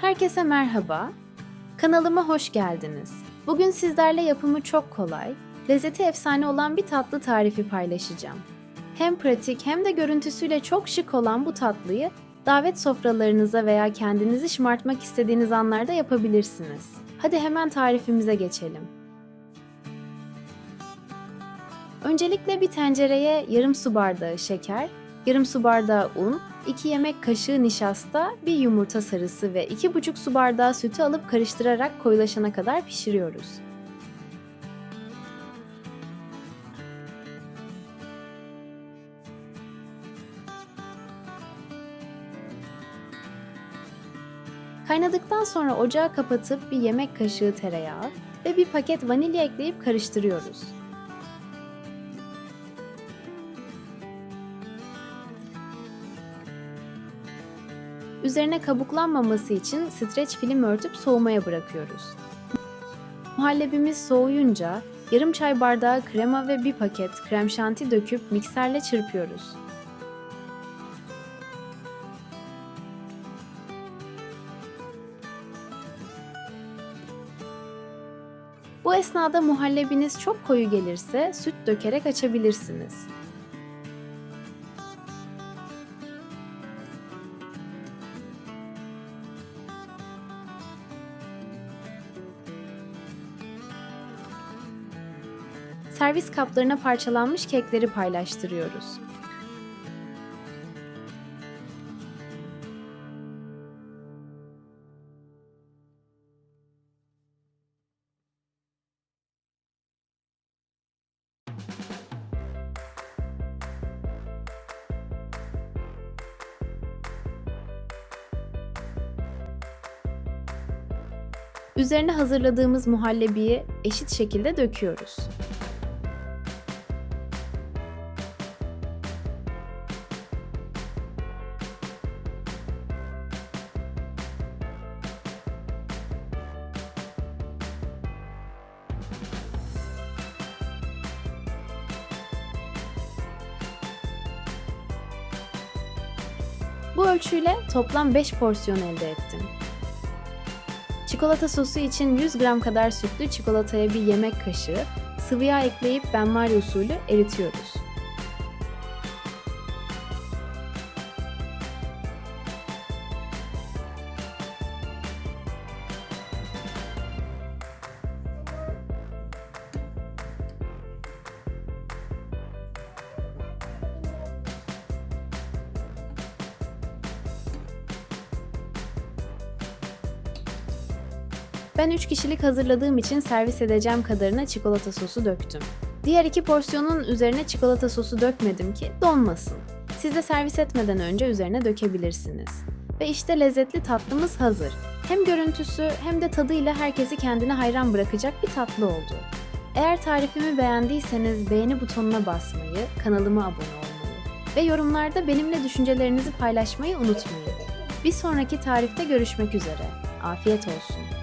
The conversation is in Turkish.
Herkese merhaba. Kanalıma hoş geldiniz. Bugün sizlerle yapımı çok kolay, lezzeti efsane olan bir tatlı tarifi paylaşacağım. Hem pratik hem de görüntüsüyle çok şık olan bu tatlıyı davet sofralarınıza veya kendinizi şımartmak istediğiniz anlarda yapabilirsiniz. Hadi hemen tarifimize geçelim. Öncelikle bir tencereye yarım su bardağı şeker, yarım su bardağı un, 2 yemek kaşığı nişasta, bir yumurta sarısı ve 2,5 su bardağı sütü alıp karıştırarak koyulaşana kadar pişiriyoruz. Kaynadıktan sonra ocağı kapatıp bir yemek kaşığı tereyağı ve bir paket vanilya ekleyip karıştırıyoruz. Üzerine kabuklanmaması için streç film örtüp soğumaya bırakıyoruz. Muhallebimiz soğuyunca yarım çay bardağı krema ve bir paket krem şanti döküp mikserle çırpıyoruz. Bu esnada muhallebiniz çok koyu gelirse süt dökerek açabilirsiniz. Servis kaplarına parçalanmış kekleri paylaştırıyoruz. Üzerine hazırladığımız muhallebiyi eşit şekilde döküyoruz. Bu ölçüyle toplam 5 porsiyon elde ettim. Çikolata sosu için 100 gram kadar sütlü çikolataya bir yemek kaşığı, sıvı yağ ekleyip benmari usulü eritiyoruz. Ben 3 kişilik hazırladığım için servis edeceğim kadarına çikolata sosu döktüm. Diğer iki porsiyonun üzerine çikolata sosu dökmedim ki donmasın. Siz de servis etmeden önce üzerine dökebilirsiniz. Ve işte lezzetli tatlımız hazır. Hem görüntüsü hem de tadıyla herkesi kendine hayran bırakacak bir tatlı oldu. Eğer tarifimi beğendiyseniz beğeni butonuna basmayı, kanalıma abone olmayı ve yorumlarda benimle düşüncelerinizi paylaşmayı unutmayın. Bir sonraki tarifte görüşmek üzere. Afiyet olsun.